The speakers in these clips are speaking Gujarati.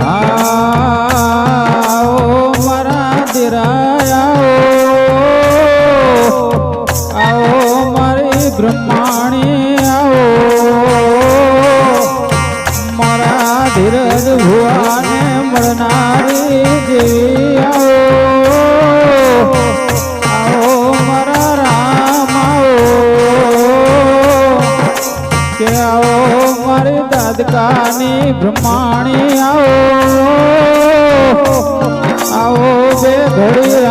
આવો મારા દિરાયા આવો. બ્રહ્માણી આવો. મારા ભુવાને મળનારી મારી દાદકાની બ્રહ્માણી આવો. આવો બે ઘડી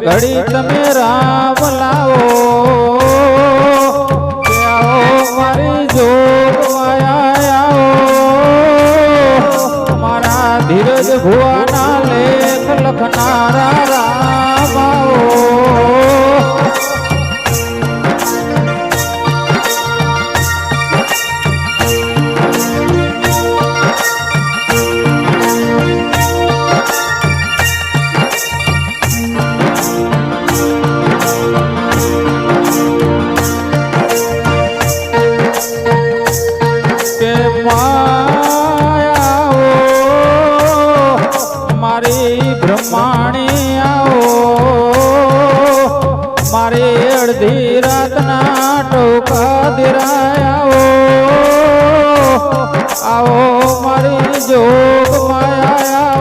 ઘડી તમે રામ લાવો મારી જોગ માયા મારા ધીરજ ભુવાના લેખ લખનારા બ્રહ્માણે આવો મારે અડધી રાતના ટોકા દેરાયા આવો મારી જોગ માયા